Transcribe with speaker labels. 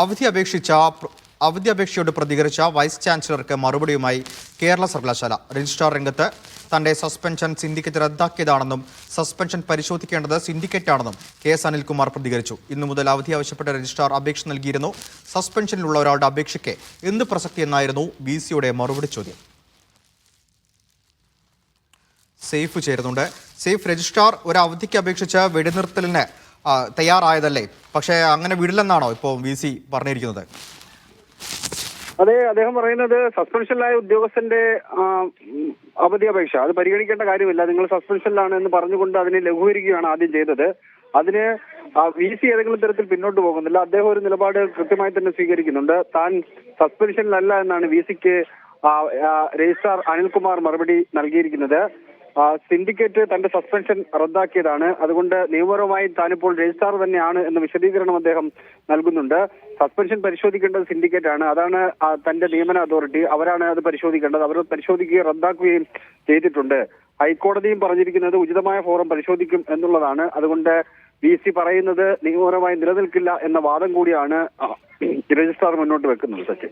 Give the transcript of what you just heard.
Speaker 1: അവധി അപേക്ഷിച്ച അവധി അപേക്ഷയോട് പ്രതികരിച്ച വൈസ് ചാൻസലർക്ക് മറുപടിയുമായി കേരള സർവകലാശാല. രജിസ്ട്രാർ രംഗത്ത് തന്റെ സസ്പെൻഷൻ സിൻഡിക്കേറ്റ് റദ്ദാക്കിയതാണെന്നും സസ്പെൻഷൻ പരിശോധിക്കേണ്ടത് സിൻഡിക്കേറ്റ് സിൻഡിക്കേറ്റാണെന്നും കെ എസ് അനിൽകുമാർ പ്രതികരിച്ചു. ഇന്നു മുതൽ അവധി ആവശ്യപ്പെട്ട രജിസ്ട്രാർ അപേക്ഷ നൽകിയിരുന്നു. സസ്പെൻഷനിലുള്ള ഒരാളുടെ അപേക്ഷയ്ക്ക് എന്ത് പ്രസക്തി എന്നായിരുന്നു ബി സിയുടെ മറുപടി ചോദ്യം. സേഫ് ചേരുന്നുണ്ട്. സേഫ് രജിസ്ട്രാർ ഒരു അവധിക്ക് അപേക്ഷിച്ച് വെടിനിർത്തലിന് തയ്യാറായതല്ലേ? പക്ഷേ അങ്ങനെ വിടില്ലെന്നാണോ ഇപ്പോൾ വി സി പറഞ്ഞിരിക്കുന്നത്?
Speaker 2: അതെ അദ്ദേഹം പറയുന്നത് സസ്പെൻഷനിലായ ഉദ്യോഗസ്ഥന്റെ അവധി അപേക്ഷ അത് പരിഗണിക്കേണ്ട കാര്യമില്ല. നിങ്ങൾ സസ്പെൻഷനിലാണ് എന്ന് പറഞ്ഞുകൊണ്ട് അതിനെ ലഘൂകരിക്കുകയാണ് ആദ്യം ചെയ്തത്. അതിന് വി സി ഏതെങ്കിലും തരത്തിൽ പിന്നോട്ട് പോകുന്നില്ല. അദ്ദേഹം ഒരു നിലപാട് കൃത്യമായി തന്നെ സ്വീകരിക്കുന്നുണ്ട്. താൻ സസ്പെൻഷനിലല്ല എന്നാണ് വി സിക്ക് രജിസ്ട്രാർ അനിൽകുമാർ മറുപടി നൽകിയിരിക്കുന്നത്. സിൻഡിക്കേറ്റ് തന്റെ സസ്പെൻഷൻ റദ്ദാക്കിയതാണ്. അതുകൊണ്ട് നിയമപരമായി താനിപ്പോൾ രജിസ്ട്രാർ തന്നെയാണ് എന്ന വിശദീകരണം അദ്ദേഹം നൽകുന്നുണ്ട്. സസ്പെൻഷൻ പരിശോധിക്കേണ്ടത് സിൻഡിക്കേറ്റ് ആണ്. അതാണ് തന്റെ നിയമന അതോറിറ്റി. അവരാണ് അത് പരിശോധിക്കേണ്ടത്. അവർ പരിശോധിക്കുകയും റദ്ദാക്കുകയും ചെയ്തിട്ടുണ്ട്. ഹൈക്കോടതിയും പറഞ്ഞിരിക്കുന്നത് ഉചിതമായ ഫോറം പരിശോധിക്കും എന്നുള്ളതാണ്. അതുകൊണ്ട് വി സി പറയുന്നത് നിയമപരമായി നിലനിൽക്കില്ല എന്ന വാദം കൂടിയാണ് രജിസ്ട്രാർ മുന്നോട്ട് വെക്കുന്നത് സച്ചിൻ.